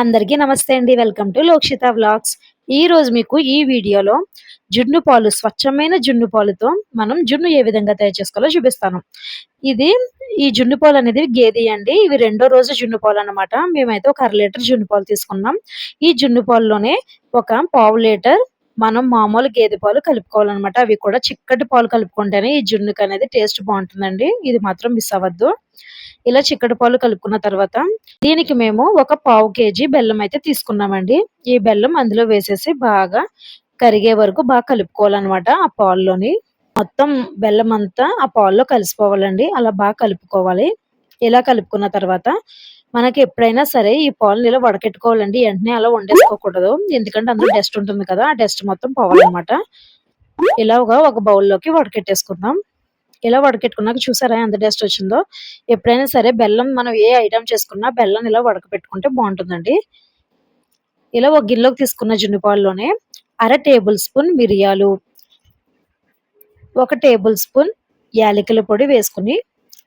అందరికీ నమస్తే అండి. వెల్కమ్ టు లోక్షిత వ్లాగ్స్ ఈ రోజు మీకు ఈ వీడియోలో జున్ను పాలు స్వచ్ఛమైన జున్ను పాలుతో మనం జున్ను ఏ విధంగా తయారు చేసుకోవాలో చూపిస్తాను. ఇది ఈ జున్ను పాలు అనేది గేది అండి. ఇవి రెండో రోజు జున్ను పాలు అనమాట మేమైతే ఒక అర లీటర్ జున్ను పాలు తీసుకున్నాం. ఈ జున్ను పాలులోనే ఒక పావు లీటర్ మనం మామూలు గేదె పాలు కలుపుకోవాలన్నమాట. అవి కూడా చిక్కటి పాలు కలుపుకుంటేనే ఈ జున్నుకు అనేది టేస్ట్ బాగుంటుందండి. ఇది మాత్రం మిస్ అవ్వద్దు. ఇలా చిక్కటి పాలు కలుపుకున్న తర్వాత దీనికి మేము ఒక పావు కేజీ బెల్లం అయితే తీసుకున్నామండి. ఈ బెల్లం అందులో వేసేసి బాగా కరిగే వరకు బాగా కలుపుకోవాలన్నమాట ఆ పాల్లోని. మొత్తం బెల్లం అంతా ఆ పాల్లో కలిసిపోవాలండి. అలా బాగా కలుపుకోవాలి. ఇలా కలుపుకున్న తర్వాత మనకి ఎప్పుడైనా సరే ఈ పాలను ఇలా వడకెట్టుకోవాలండి. వెంటనే అలా వండేసుకోకూడదు. ఎందుకంటే అందులో డస్ట్ ఉంటుంది కదా ఆ డస్ట్ మొత్తం పోవాలన్నమాట. ఇలాగా ఒక బౌల్లోకి వడకెట్టేసుకుందాం. ఇలా వడకెట్టుకున్నాక చూసారా ఎంత టేస్ట్ వచ్చిందో? ఎప్పుడైనా సరే బెల్లం మనం ఏ ఐటమ్ చేసుకున్నా బెల్లం ఇలా వడకపెట్టుకుంటే బాగుంటుందండి. ఇలా ఒక గిన్నెలోకి తీసుకున్న జున్నపాలులోనే అర టేబుల్ స్పూన్ మిరియాలు ఒక టేబుల్ స్పూన్ యాలకుల పొడి వేసుకుని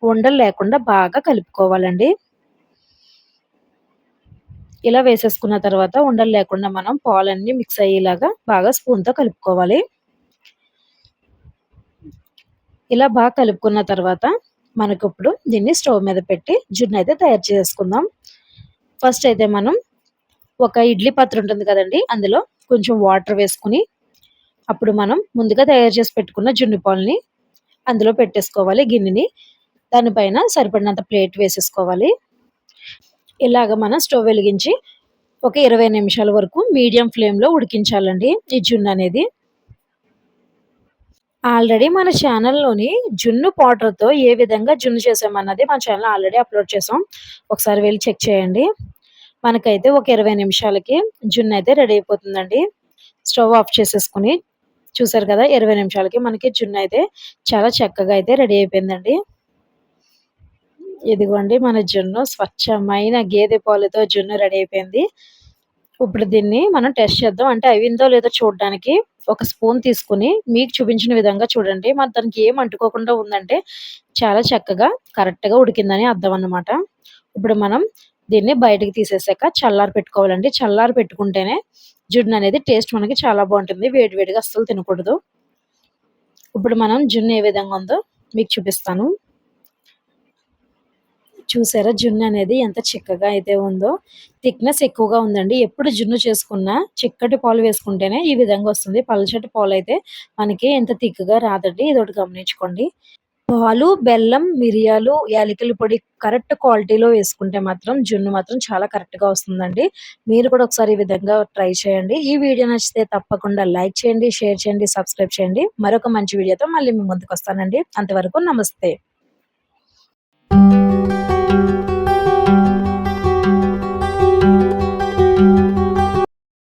ఉండలు లేకుండా బాగా కలుపుకోవాలండి. ఇలా వేసేసుకున్న తర్వాత ఉండలు లేకుండా మనం పాలన్నీ మిక్స్ అయ్యేలాగా బాగా స్పూన్తో కలుపుకోవాలి. ఇలా బాగా కలుపుకున్న తర్వాత మనకు ఇప్పుడు దీన్ని స్టవ్ మీద పెట్టి జున్ను అయితే తయారు చేసుకుందాం. ఫస్ట్ అయితే మనం ఒక ఇడ్లీ పాత్ర ఉంటుంది కదండి అందులో కొంచెం వాటర్ వేసుకుని అప్పుడు మనం ముందుగా తయారు చేసి పెట్టుకున్న జున్ను పాలని అందులో పెట్టేసుకోవాలి గిన్నెని. దానిపైన సరిపడినంత ప్లేట్ వేసేసుకోవాలి. ఇలాగ మనం స్టవ్ వెలిగించి ఒక ఇరవై నిమిషాల వరకు మీడియం ఫ్లేమ్లో ఉడికించాలండి ఈ జున్ను అనేది. ఆల్రెడీ మన ఛానల్లోని జున్ను పౌడర్తో ఏ విధంగా జున్ను చేసామన్నది మన ఛానల్ ఆల్రెడీ అప్లోడ్ చేసాం. ఒకసారి వెళ్ళి చెక్ చేయండి. మనకైతే ఒక ఇరవై నిమిషాలకి జున్ను అయితే రెడీ అయిపోతుందండి. స్టవ్ ఆఫ్ చేసేసుకుని చూసారు కదా ఇరవై నిమిషాలకి మనకి జున్ను అయితే చాలా చక్కగా అయితే రెడీ అయిపోయిందండి. ఇదిగోండి మన జున్ను స్వచ్ఛమైన గేదె పాలతో జున్ను రెడీ అయిపోయింది. ఇప్పుడు దీన్ని మనం టెస్ట్ చేద్దాం. అంటే అవిందో లేదో చూడడానికి ఒక స్పూన్ తీసుకుని మీకు చూపించిన విధంగా చూడండి. మరి దానికి ఏం అంటుకోకుండా ఉందంటే చాలా చక్కగా కరెక్ట్గా ఉడికిందని అర్థం అన్నమాట. ఇప్పుడు మనం దీన్ని బయటకు తీసేసాక చల్లారి పెట్టుకోవాలండి. చల్లారి పెట్టుకుంటేనే జున్ను అనేది టేస్ట్ మనకి చాలా బాగుంటుంది. వేడివేడిగా అస్సలు తినకూడదు. ఇప్పుడు మనం జున్ను ఏ విధంగా ఉందో మీకు చూపిస్తాను. చూసారా? జున్ను అనేది ఎంత చిక్కగా అయితే ఉందో. థిక్నెస్ ఎక్కువగా ఉందండి. ఎప్పుడు జున్ను చేసుకున్నా చిక్కటి పాలు వేసుకుంటేనే ఈ విధంగా వస్తుంది. పలచటి పాలు అయితే మనకి ఎంత థిక్గా రాదండి. ఇది ఒకటి గమనించుకోండి. పాలు బెల్లం మిరియాలు యాలకుల పొడి కరెక్ట్ క్వాలిటీలో వేసుకుంటే మాత్రం జున్ను మాత్రం చాలా కరెక్ట్గా వస్తుందండి. మీరు కూడా ఒకసారి ఈ విధంగా ట్రై చేయండి. ఈ వీడియో నచ్చితే తప్పకుండా లైక్ చేయండి షేర్ చేయండి సబ్స్క్రైబ్ చేయండి. మరొక మంచి వీడియోతో మళ్ళీ మీ ముందుకు వస్తానండి. అంతవరకు నమస్తే.